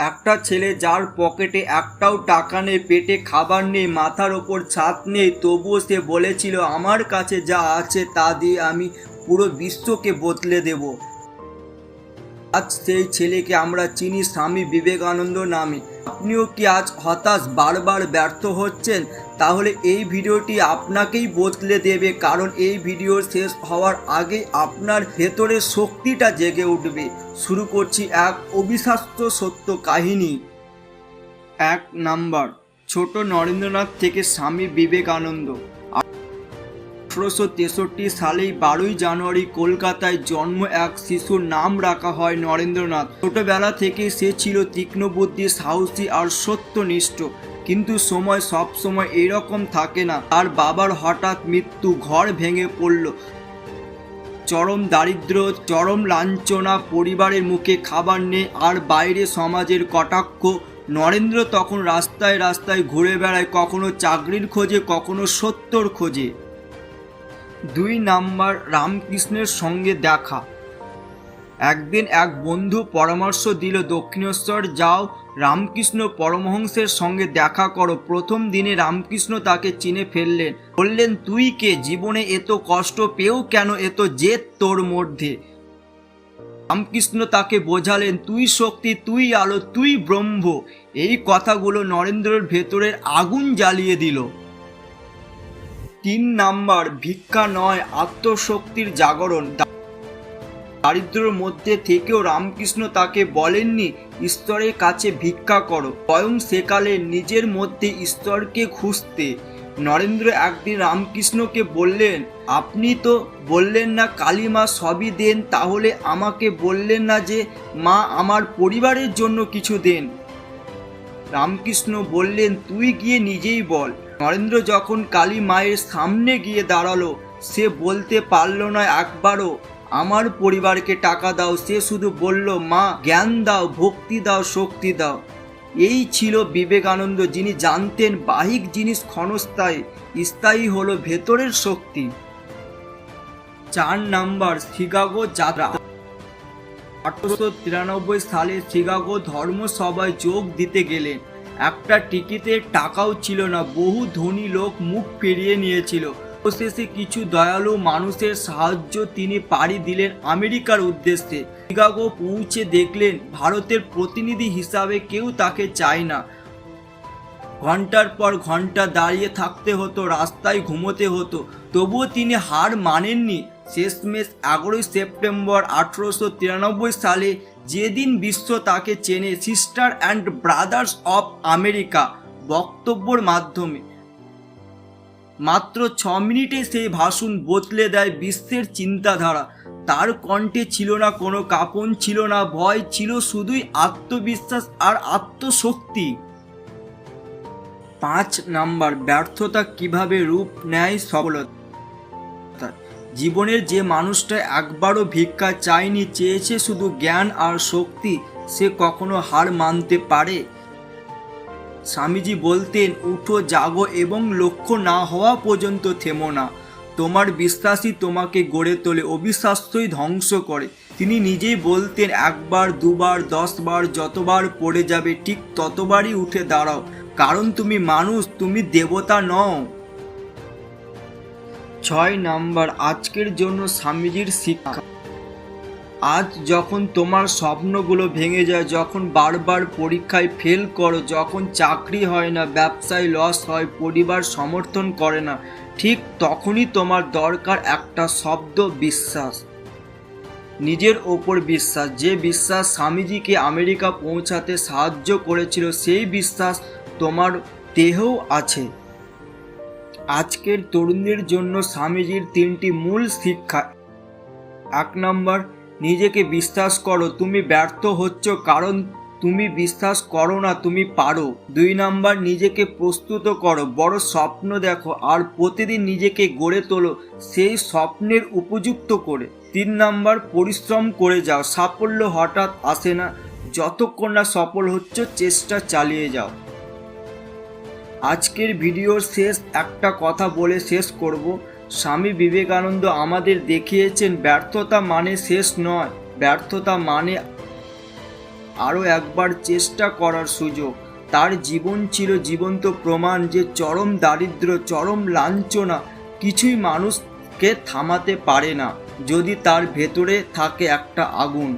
একটা ছেলে যার পকেটে একটাও টাকা নেই, পেটে খাবার নেই, মাথার ওপর ছাদ নেই, তবুও সে বলেছিল, আমার কাছে যা আছে তা দিয়ে আমি পুরো বিশ্বকে বদলে দেব। আজ সেই ছেলেকে আমরা চিনি স্বামী বিবেকানন্দ নামে। আপনিও কি আজ হতাশ বারবার ব্যর্থ হচ্ছেন? তাহলে এই ভিডিওটি আপনাকেই বদলে দেবে, কারণ এই ভিডিও শেষ হওয়ার আগে আপনার ভেতরে শক্তিটা জেগে উঠবে। শুরু করছি এক অবিশ্বাস্য সত্য কাহিনী। এক নাম্বার, ছোট নরেন্দ্রনাথ থেকে স্বামী বিবেকানন্দ। আঠারোশো তেষট্টি সালেই বারোই জানুয়ারি কলকাতায় জন্ম এক শিশুর নাম রাখা হয় নরেন্দ্রনাথ। ছোটবেলা থেকে সে ছিল তীক্ষ্ণ বুদ্ধি, সাহসী আর সত্যনিষ্ঠ। কিন্তু সময় সব সময় এরকম থাকে না। তার বাবার হঠাৎ মৃত্যু ঘর ভেঙে পড়ল। চরম দারিদ্র, চরম লাঞ্ছনা, পরিবারের মুখে খাবার নেই আর বাইরে সমাজের কটাক্ষ। নরেন্দ্র তখন রাস্তায় রাস্তায় ঘুরে বেড়ায়, কখনো চাকরির খোঁজে, কখনো সত্যর খোঁজে। দুই নাম্বার রামকৃষ্ণের সঙ্গে দেখা। একদিন এক বন্ধু পরামর্শ দিল, দক্ষিণেশ্বর যাও, রামকৃষ্ণ পরমহংসের সঙ্গে দেখা করো। প্রথম দিনে রামকৃষ্ণ তাকে চিনে ফেললেন। বললেন, তুই কে? জীবনে এত কষ্ট পেয়েও কেন? এত জেদ তোর মধ্যে। রামকৃষ্ণ তাকে বোঝালেন, তুই শক্তি, তুই আলো, তুই ব্রহ্ম। এই কথাগুলো নরেন্দ্রের ভেতরের আগুন জ্বালিয়ে দিল। তিন নাম্বার ভিক্ষা নয়, আত্মশক্তির জাগরণ। দারিদ্র্যের মধ্যে থেকেও রামকৃষ্ণ তাকে বলেননি, ঈশ্বরের কাছে ভিক্ষা করো। স্বয়ং সেকালে নিজের মধ্যে ঈশ্বরকে খুঁজতে। নরেন্দ্র একদিন রামকৃষ্ণকে বললেন, আপনি তো বললেন না কালী মা সবই দেন, তাহলে আমাকে বললেন না যে মা আমার পরিবারের জন্য কিছু দেন? রামকৃষ্ণ বললেন, তুই গিয়ে নিজেই বল। নরেন্দ্র যখন কালী মায়ের সামনে গিয়ে দাঁড়াল, সে বলতে পারল না একবারও, আমার পরিবারকে টাকা দাও। সে শুধু বলল, মা, জ্ঞান দাও, ভক্তি দাও, শক্তি দাও। এই ছিল বিবেকানন্দ, যিনি জানতেন বাহিক জিনিস ক্ষণস্থায়ী, স্থায়ী হলো ভেতরের শক্তি। চার নাম্বার, শিকাগো যাত্রা। আঠারোশো তিরানব্বই সালে শিকাগো ধর্মসভায় যোগ দিতে গেলেন। একটা টিকিটের টাকাও ছিল না। বহু ধনী লোক মুখ ফিরিয়ে নিয়েছিল। অবশেষে কিছু দয়ালু মানুষের সাহায্য তিনি পাড়ি দিলেন আমেরিকার উদ্দেশ্যে। শিকাগো পৌঁছে দেখলেন ভারতের প্রতিনিধি হিসাবে কেউ তাকে চায় না। ঘণ্টার পর ঘণ্টা দাঁড়িয়ে থাকতে হতো, রাস্তায় ঘুমোতে হতো। তবুও তিনি হার মানেননি। শেষমেশ এগারোই সেপ্টেম্বর আঠেরোশো তিরানব্বই সালে যেদিন বিশ্ব তাকে চেনে sister and brothers of America বক্তব্যর মাধ্যমে। মাত্র ছ মিনিটে সেই ভাষণ বদলে দেয় বিশ্বের চিন্তাধারা। তার কণ্ঠে ছিল না কোনো কাপন, ছিল না ভয়, ছিল শুধুই আত্মবিশ্বাস আর আত্মশক্তি। পাঁচ নাম্বার, ব্যর্থতা কীভাবে রূপ নেয় সফলতা? জীবনের যে মানুষটা একবারও ভিক্ষা চায়নি, চেয়েছে শুধু জ্ঞান আর শক্তি, সে কখনো হার মানতে পারে? স্বামীজি বলতেন, উঠো, জাগো এবং লক্ষ্য না হওয়া পর্যন্ত থেমো না। তোমার বিশ্বাসই তোমাকে গড়ে তোলে অবিশ্বাসই ধ্বংস করে। তিনি নিজেই বলতেন, একবার, দুবার, দশবার, যতবার পড়ে যাবে, ঠিক ততবারই উঠে দাঁড়াও। কারণ তুমি মানুষ, তুমি দেবতা নও। ছয় নাম্বার, আজকের জন্য স্বামীজির শিক্ষা। আজ যখন তোমার স্বপ্নগুলো ভেঙে যায়, যখন বারবার পরীক্ষায় ফেল করো, যখন চাকরি হয় না, ব্যবসায় লস হয়, পরিবার সমর্থন করে না, ঠিক তখনই তোমার দরকার একটা শব্দ বিশ্বাস। নিজের ওপর বিশ্বাস। যে বিশ্বাস স্বামীজিকে আমেরিকা পৌঁছাতে সাহায্য করেছিল, সেই বিশ্বাস তোমার দেহেও আছে। আজকের তরুণদের জন্য স্বামীজির তিনটি মূল শিক্ষা। এক নম্বর, নিজেকে বিশ্বাস করো, তুমি ব্যর্থ হচ্ছ কারণ তুমি বিশ্বাস করো না, তুমি পারো। দুই নাম্বার, নিজেকে প্রস্তুত করো, বড় স্বপ্ন দেখো, আর প্রতিদিন নিজেকে গড়ে তোলো, সেই স্বপ্নের উপযুক্ত করে। তিন নাম্বার, পরিশ্রম করে যাও, সাফল্য হঠাৎ আসে না, যতক্ষণ না সফল হচ্ছ, চেষ্টা চালিয়ে যাও। আজকের ভিডিওর শেষ একটা কথা বলে শেষ করব। স্বামী বিবেকানন্দ আমাদের দেখিয়েছেন, ব্যর্থতা মানে শেষ নয়। ব্যর্থতা মানে আরও একবার চেষ্টা করার সুযোগ। তার জীবন ছিল জীবন্ত প্রমাণ যে চরম দারিদ্র, চরম লাঞ্ছনা কিছুই মানুষকে থামাতে পারে না। যদি তার ভেতরে থাকে একটা আগুন।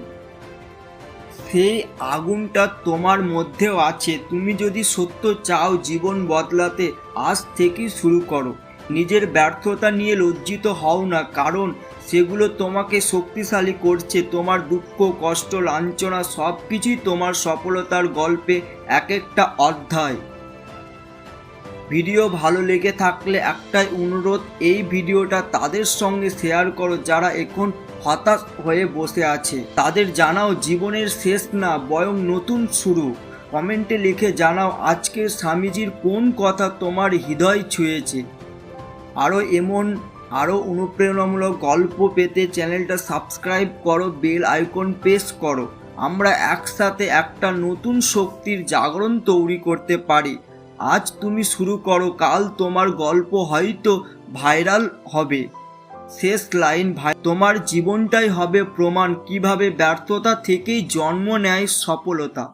সেই আগুনটা তোমার মধ্যেও আছে। তুমি যদি সত্য চাও জীবন বদলাতে, আজ থেকেই শুরু করো। নিজের ব্যর্থতা নিয়ে লজ্জিত হও না, কারণ সেগুলো তোমাকে শক্তিশালী করছে। তোমার দুঃখ, কষ্ট, লাঞ্ছনা সব কিছুই তোমার সফলতার গল্পে এক একটা অধ্যায়। ভিডিও ভালো লেগে থাকলে একটাই অনুরোধ, এই ভিডিওটা তাদের সঙ্গে শেয়ার করো যারা এখন হতাশ হয়ে বসে আছে। তাদের জানাও জীবনের শেষ না, বরং নতুন শুরু। কমেন্টে লিখে জানাও আজকের স্বামীজির কোন কথা তোমার হৃদয় ছুঁয়েছে। আরও এমন, আরও অনুপ্রেরণামূলক গল্প পেতে চ্যানেলটা সাবস্ক্রাইব করো, বেল আইকন প্রেস করো। আমরা একসাথে একটা নতুন শক্তির জাগরণ তৈরি করতে পারি। আজ তুমি শুরু করো, কাল তোমার গল্প হয়তো ভাইরাল হবে। শেষ লাইন, ভাই, তোমার জীবনটাই হবে প্রমাণ কীভাবে ব্যর্থতা থেকেই জন্ম নেয় সফলতা।